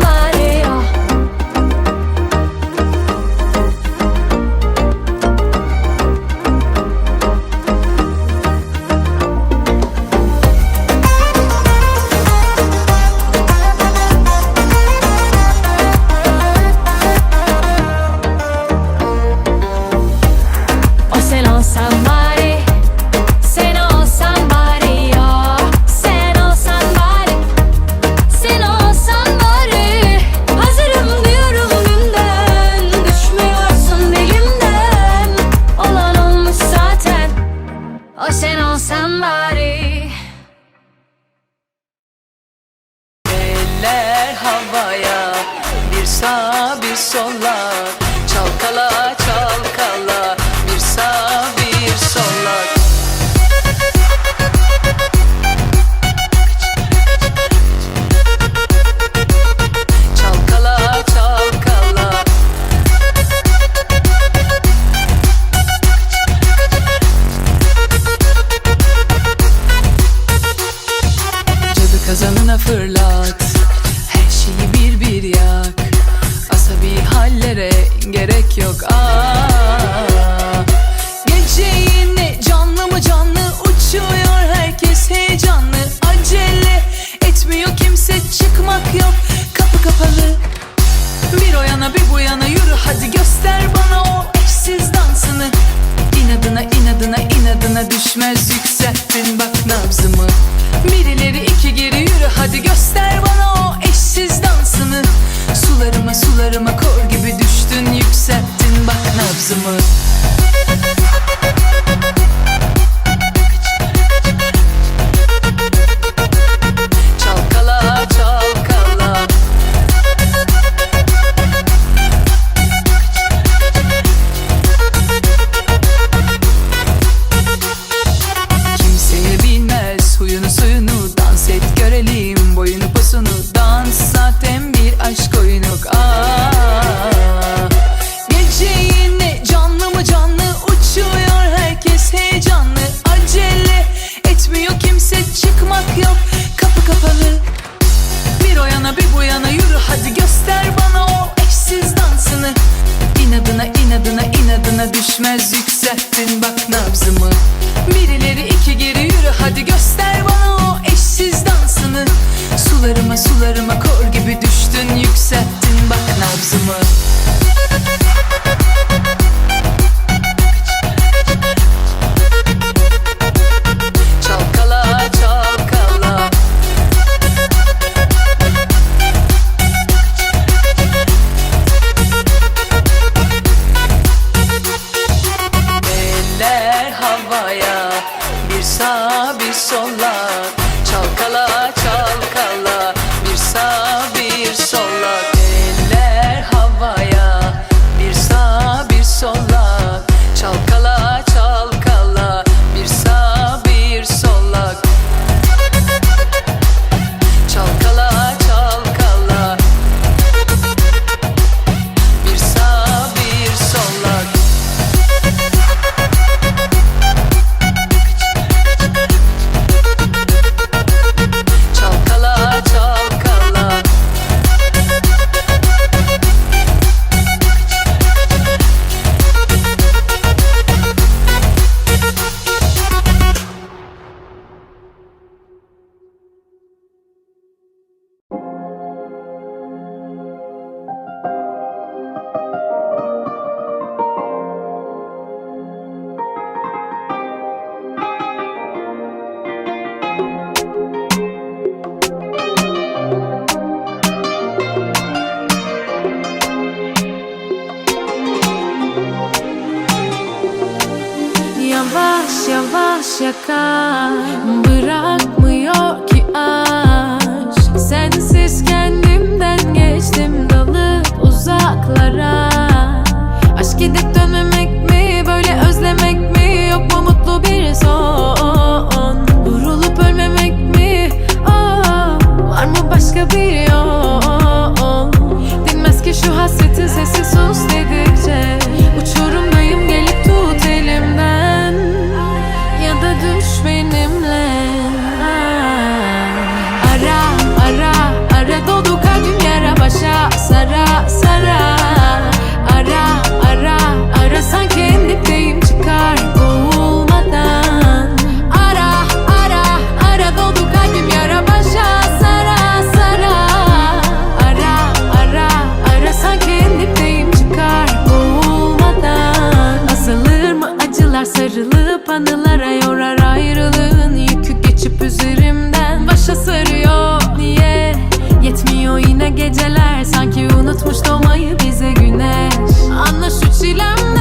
my fırlat Her şeyi bir bir yak. Asabi hallere gerek yok. Kimse çıkmak yok. Kapı kapalı. Bir o yana bir bu yana yürü hadi göster bana o eşsiz dansını İnadına inadına inadına düşmez yükselttin bak nabzımı. Birileri iki geri yürü hadi göster bana o eşsiz dansını Sularıma sularıma kor gibi düştün yükselttin bak nabzımı kapalı. Bir o yana bir bu yana yürü hadi göster bana o eşsiz dansını. İnadına inadına inadına düşmez yükselttin bak nabzımı. Birileri iki geri yürü hadi göster bana o eşsiz dansını. Sularıma sularıma kor Yavaş yavaş yakar Bırakmıyor ki aşk. Sensiz kendimden geçtim Dalıp uzaklara geceler Sanki unutmuş doğmayı bize güneş. Anla şu çilem